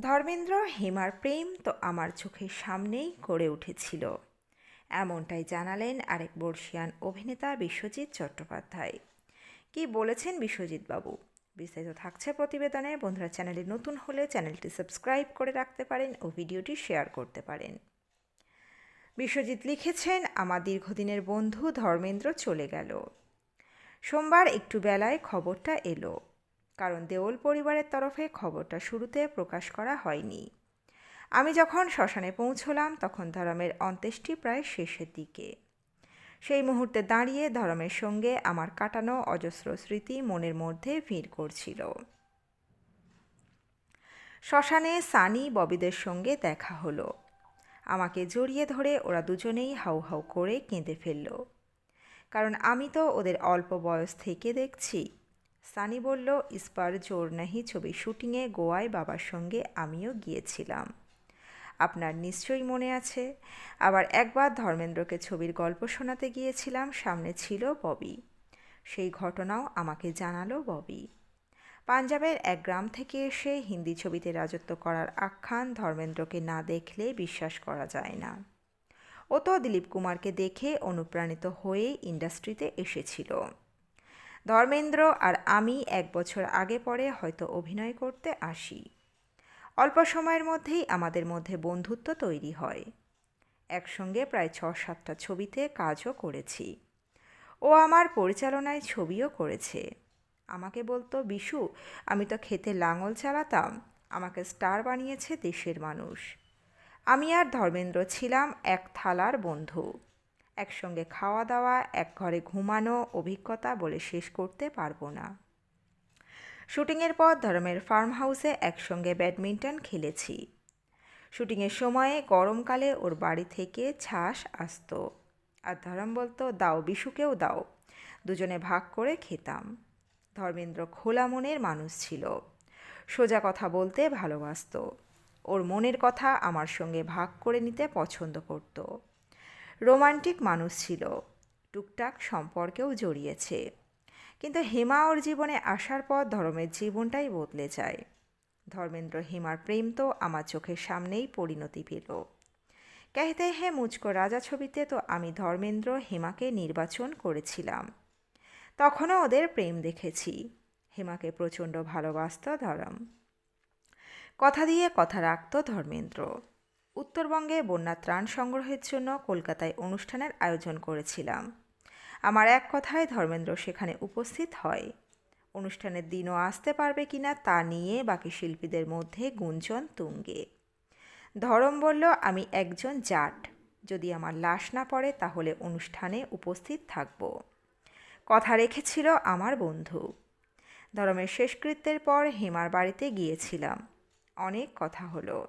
ধর্মেন্দ্র, হেমার প্রেম তো আমার চোখের সামনেই গড়ে উঠেছিল। এমনটাই জানালেন আরেক বর্ষিয়ান অভিনেতা বিশ্বজিৎ চট্টোপাধ্যায়। কি বলেছেন বিশ্বজিৎ বাবু? বিস্তারিত থাকছে প্রতিবেদনে। বন্ধুরা, চ্যানেলে নতুন হলে চ্যানেলটি সাবস্ক্রাইব করে রাখতে পারেন ও ভিডিওটি শেয়ার করতে পারেন। বিশ্বজিৎ লিখেছেন, আমার দীর্ঘদিনের বন্ধু ধর্মেন্দ্র চলে গেল। সোমবার একটু বেলায় খবরটা এলো। কারণ দেওল পরিবারের তরফে খবরটা শুরুতে প্রকাশ করা হয়নি। আমি যখন শ্মশানে পৌঁছলাম, তখন ধরমের অন্ত্যেষ্টি প্রায় শেষের দিকে। সেই মুহূর্তে দাঁড়িয়ে ধরমের সঙ্গে আমার কাটানো অজস্র স্মৃতি মনের মধ্যে ভিড় করছিল। শ্মশানে সানি ববিদের সঙ্গে দেখা হলো। আমাকে জড়িয়ে ধরে ওরা দুজনেই হাউ হাউ করে কেঁদে ফেলল। কারণ আমি তো ওদের অল্প বয়স থেকে দেখছি সানি বলল, ইস্পার জোর নাহি ছবি শুটিংয়ে গোয়ায় বাবার সঙ্গে আমিও গিয়েছিলাম। আপনার নিশ্চয়ই মনে আছে। আবার একবার ধর্মেন্দ্রকে ছবির গল্প শোনাতে গিয়েছিলাম, সামনে ছিল ববি। সেই ঘটনাও আমাকে জানালো ববি। পাঞ্জাবের এক গ্রাম থেকে এসে হিন্দি ছবিতে রাজত্ব করার আখ্যান ধর্মেন্দ্রকে না দেখলে বিশ্বাস করা যায় না। ও তো দিলীপ কুমারকে দেখে অনুপ্রাণিত হয়ে ইন্ডাস্ট্রিতে এসেছিল। ধর্মেন্দ্র আর আমি এক বছর আগে পরে হয়তো অভিনয় করতে আসি। অল্প সময়ের মধ্যেই আমাদের মধ্যে বন্ধুত্ব তৈরি হয়। একসঙ্গে প্রায় ছ সাতটা ছবিতে কাজও করেছি। ও আমার পরিচালনায় ছবিও করেছে। আমাকে বলতো, বিশু, আমি তো খেতে লাঙল চালাতাম, আমাকে স্টার বানিয়েছে দেশের মানুষ। আমি আর ধর্মেন্দ্র ছিলাম এক থালার বন্ধু। একসঙ্গে খাওয়া দাওয়া, এক ঘরে ঘুমানো, অভিজ্ঞতা বলে শেষ করতে পারব না। শুটিংয়ের পর ধর্মের ফার্ম হাউসে একসঙ্গে ব্যাডমিন্টন খেলেছি। শুটিংয়ের সময়ে গরমকালে ওর বাড়ি থেকে ছাস আসতো। আর ধরম বলতো, দাও বিশুকেও দাও। দুজনে ভাগ করে খেতাম। ধর্মেন্দ্র খোলা মনের মানুষ ছিল। সোজা কথা বলতে ভালোবাসত। ওর মনের কথা আমার সঙ্গে ভাগ করে নিতে পছন্দ করত। রোমান্টিক মানুষ ছিল। টুকটাক সম্পর্কেও জড়িয়েছে। কিন্তু হেমা ওর জীবনে আসার পর ধর্মের জীবনটাই বদলে যায়। ধর্মেন্দ্র হেমার প্রেম তো আমার চোখের সামনেই পরিণতি পেল। কেহতে হে মুচকো রাজা ছবিতে তো আমি ধর্মেন্দ্র হেমাকে নির্বাচন করেছিলাম। তখনও ওদের প্রেম দেখেছি। হেমাকে প্রচণ্ড ভালোবাসত ধরম। কথা দিয়ে কথা রাখত ধর্মেন্দ্র। উত্তরবঙ্গে বন্যা ত্রাণ সংগ্রহের জন্য কলকাতায় অনুষ্ঠানের আয়োজন করেছিলাম। আমার এক কথায় ধর্মেন্দ্র সেখানে উপস্থিত হয়। অনুষ্ঠানের দিনও আসতে পারবে কিনা তা নিয়ে বাকি শিল্পীদের মধ্যে গুঞ্জন তুঙ্গে। ধরম বলল, আমি একজন জাট। যদি আমার লাশ না পড়ে, তাহলে অনুষ্ঠানে উপস্থিত থাকব। কথা রেখেছিল আমার বন্ধু। ধরমের শেষকৃত্যের পর হেমার বাড়িতে গিয়েছিলাম। অনেক কথা হলো।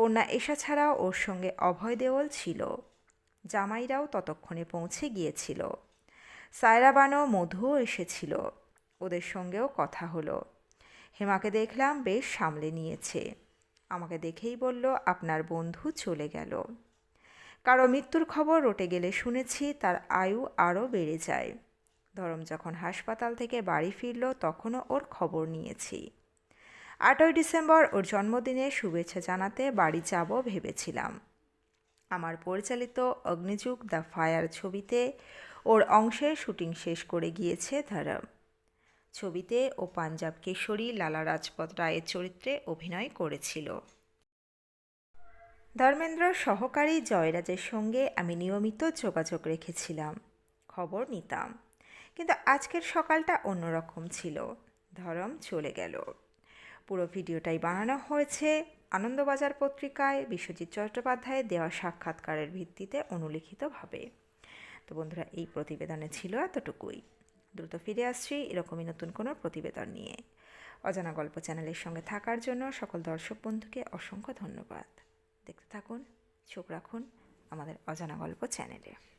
কন্যা এসা ছাড়াও ওর সঙ্গে অভয় দেওয়াল ছিল। জামাইরাও ততক্ষণে পৌঁছে গিয়েছিল। সায়রাবানো মধুও এসেছিল। ওদের সঙ্গেও কথা হলো। হেমাকে দেখলাম বেশ সামলে নিয়েছে। আমাকে দেখেই বলল, আপনার বন্ধু চলে গেল। কারও মৃত্যুর খবর রটে গেলে শুনেছি তার আয়ু আরও বেড়ে যায়। ধরম যখন হাসপাতাল থেকে বাড়ি ফিরল, তখনও ওর খবর নিয়েছি। আটই ডিসেম্বর ওর জন্মদিনে শুভেচ্ছা জানাতে বাড়ি যাব ভেবেছিলাম। আমার পরিচালিত অগ্নিযুগ দ্য ফায়ার ছবিতে ওর অংশের শুটিং শেষ করে গিয়েছে ধরম ছবিতে ও পাঞ্জাব কেশরী লালা রাজপথ রায়ের চরিত্রে অভিনয় করেছিল। ধর্মেন্দ্র সহকারী জয়রাজের সঙ্গে আমি নিয়মিত যোগাযোগ রেখেছিলাম। খবর নিতাম। কিন্তু আজকের সকালটা অন্যরকম ছিল। ধরম চলে গেল। পুরো ভিডিওটাই বানানো হয়েছে আনন্দবাজার পত্রিকায় বিশ্বজিৎ চট্টোপাধ্যায়ের দেওয়া সাক্ষাৎকারের ভিত্তিতে অনুলিখিতভাবে। তো বন্ধুরা, এই প্রতিবেদনে ছিল এতটুকুই। দ্রুত ফিরে আসছি এরকমই নতুন কোনো প্রতিবেদন নিয়ে। অজানা গল্প চ্যানেলের সঙ্গে থাকার জন্য সকল দর্শক বন্ধুকে অসংখ্য ধন্যবাদ। দেখতে থাকুন, চোখ রাখুন আমাদের অজানা গল্প চ্যানেলে।